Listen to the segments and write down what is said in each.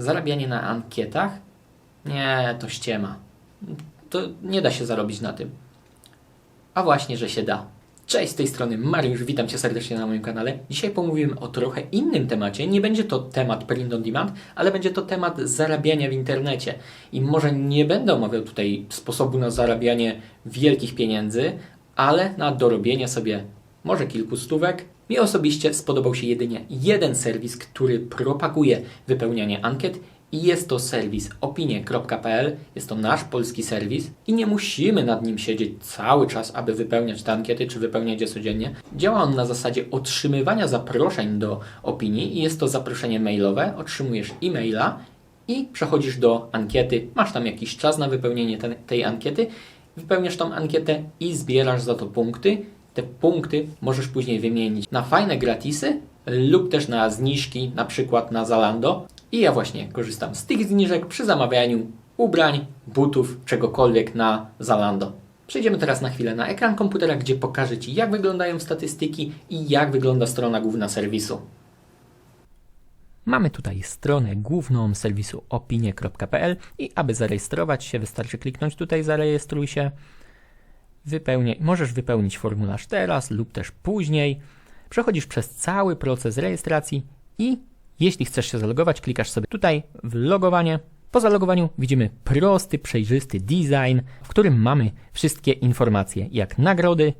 Zarabianie na ankietach? Nie, to ściema. To nie da się zarobić na tym. A właśnie, że się da. Cześć, z tej strony Mariusz, witam Cię serdecznie na moim kanale. Dzisiaj pomówimy o trochę innym temacie. Nie będzie to temat print on demand, ale będzie to temat zarabiania w internecie. I może nie będę omawiał tutaj sposobu na zarabianie wielkich pieniędzy, ale na dorobienie sobie może kilku stówek. Mi osobiście spodobał się jedynie jeden serwis, który propaguje wypełnianie ankiet i jest to serwis opinie.pl. Jest to nasz polski serwis i nie musimy nad nim siedzieć cały czas, aby wypełniać te ankiety czy wypełniać je codziennie. Działa on na zasadzie otrzymywania zaproszeń do opinii i jest to zaproszenie mailowe. Otrzymujesz e-maila i przechodzisz do ankiety. Masz tam jakiś czas na wypełnienie te, tej ankiety. Wypełniasz tą ankietę i zbierasz za to punkty. Te punkty możesz później wymienić na fajne gratisy lub też na zniżki, na przykład na Zalando. I ja właśnie korzystam z tych zniżek przy zamawianiu ubrań, butów, czegokolwiek na Zalando. Przejdziemy teraz na chwilę na ekran komputera, gdzie pokażę Ci, jak wyglądają statystyki i jak wygląda strona główna serwisu. Mamy tutaj stronę główną serwisu opinie.pl i aby zarejestrować się, wystarczy kliknąć tutaj zarejestruj się. Wypełniaj, możesz wypełnić formularz teraz lub też później. Przechodzisz przez cały proces rejestracji i jeśli chcesz się zalogować, klikasz sobie tutaj w logowanie. Po zalogowaniu widzimy prosty, przejrzysty design, w którym mamy wszystkie informacje, jak nagrody,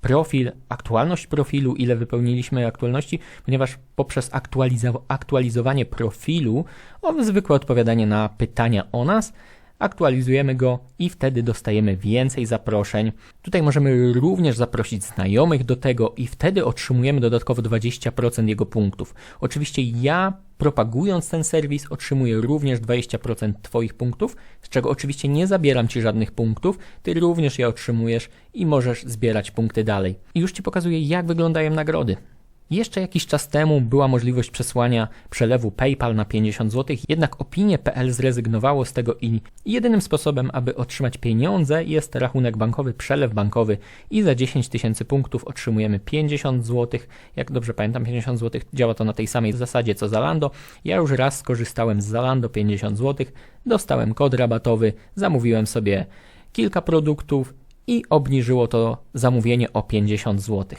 profil, aktualność profilu, ile wypełniliśmy aktualności, ponieważ poprzez aktualizo- aktualizowanie profilu, o zwykłe odpowiadanie na pytania o nas, aktualizujemy go i wtedy dostajemy więcej zaproszeń. Tutaj możemy również zaprosić znajomych do tego i wtedy otrzymujemy dodatkowo 20% jego punktów. Oczywiście ja propagując ten serwis otrzymuję również 20% Twoich punktów, z czego oczywiście nie zabieram Ci żadnych punktów, Ty również je otrzymujesz i możesz zbierać punkty dalej. I już Ci pokazuję jak wyglądają nagrody. Jeszcze jakiś czas temu była możliwość przesłania przelewu PayPal na 50 zł, jednak opinie.pl zrezygnowało z tego i jedynym sposobem, aby otrzymać pieniądze jest rachunek bankowy, przelew bankowy i za 10 tysięcy punktów otrzymujemy 50 zł. Jak dobrze pamiętam, 50 zł działa to na tej samej zasadzie co Zalando. Ja już raz skorzystałem z Zalando 50 zł, dostałem kod rabatowy, zamówiłem sobie kilka produktów i obniżyło to zamówienie o 50 zł.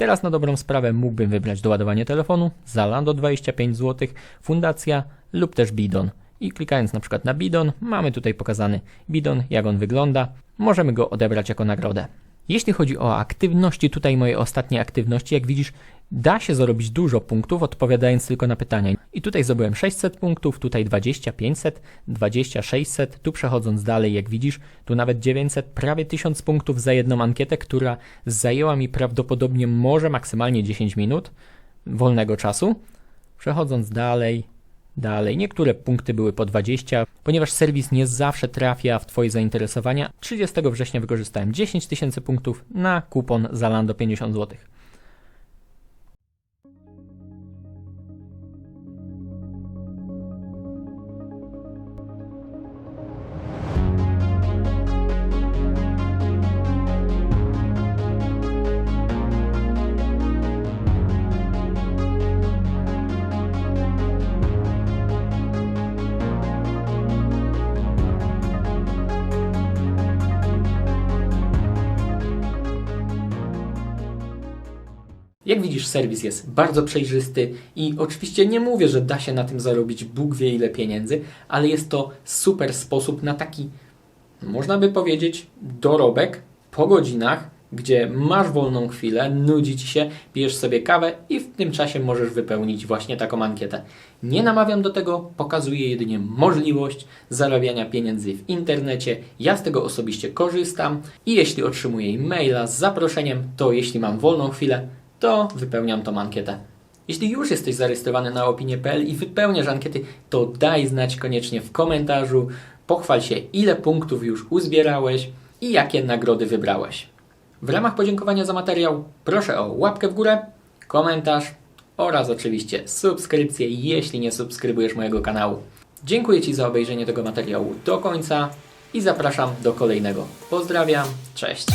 Teraz na dobrą sprawę mógłbym wybrać doładowanie telefonu, Zalando 25 zł, Fundacja lub też Bidon. I klikając na przykład na Bidon, mamy tutaj pokazany Bidon, jak on wygląda. Możemy go odebrać jako nagrodę. Jeśli chodzi o aktywności, tutaj moje ostatnie aktywności, jak widzisz, da się zarobić dużo punktów, odpowiadając tylko na pytania. I tutaj zdobyłem 600 punktów, tutaj 20, 500, 20, 600, tu przechodząc dalej, jak widzisz, tu nawet 900, prawie 1000 punktów za jedną ankietę, która zajęła mi prawdopodobnie może maksymalnie 10 minut wolnego czasu. Przechodząc dalej, dalej. Niektóre punkty były po 20, ponieważ serwis nie zawsze trafia w Twoje zainteresowania. 30 września wykorzystałem 10 tysięcy punktów na kupon Zalando 50 zł. Jak widzisz, serwis jest bardzo przejrzysty i oczywiście nie mówię, że da się na tym zarobić Bóg wie ile pieniędzy, ale jest to super sposób na taki, można by powiedzieć, dorobek po godzinach, gdzie masz wolną chwilę, nudzi ci się, pijesz sobie kawę i w tym czasie możesz wypełnić właśnie taką ankietę. Nie namawiam do tego, pokazuję jedynie możliwość zarabiania pieniędzy w internecie. Ja z tego osobiście korzystam i jeśli otrzymuję maila z zaproszeniem, to jeśli mam wolną chwilę, to wypełniam tą ankietę. Jeśli już jesteś zarejestrowany na opinie.pl i wypełniasz ankiety, to daj znać koniecznie w komentarzu, pochwal się ile punktów już uzbierałeś i jakie nagrody wybrałeś. W ramach podziękowania za materiał proszę o łapkę w górę, komentarz oraz oczywiście subskrypcję, jeśli nie subskrybujesz mojego kanału. Dziękuję Ci za obejrzenie tego materiału do końca i zapraszam do kolejnego. Pozdrawiam, cześć!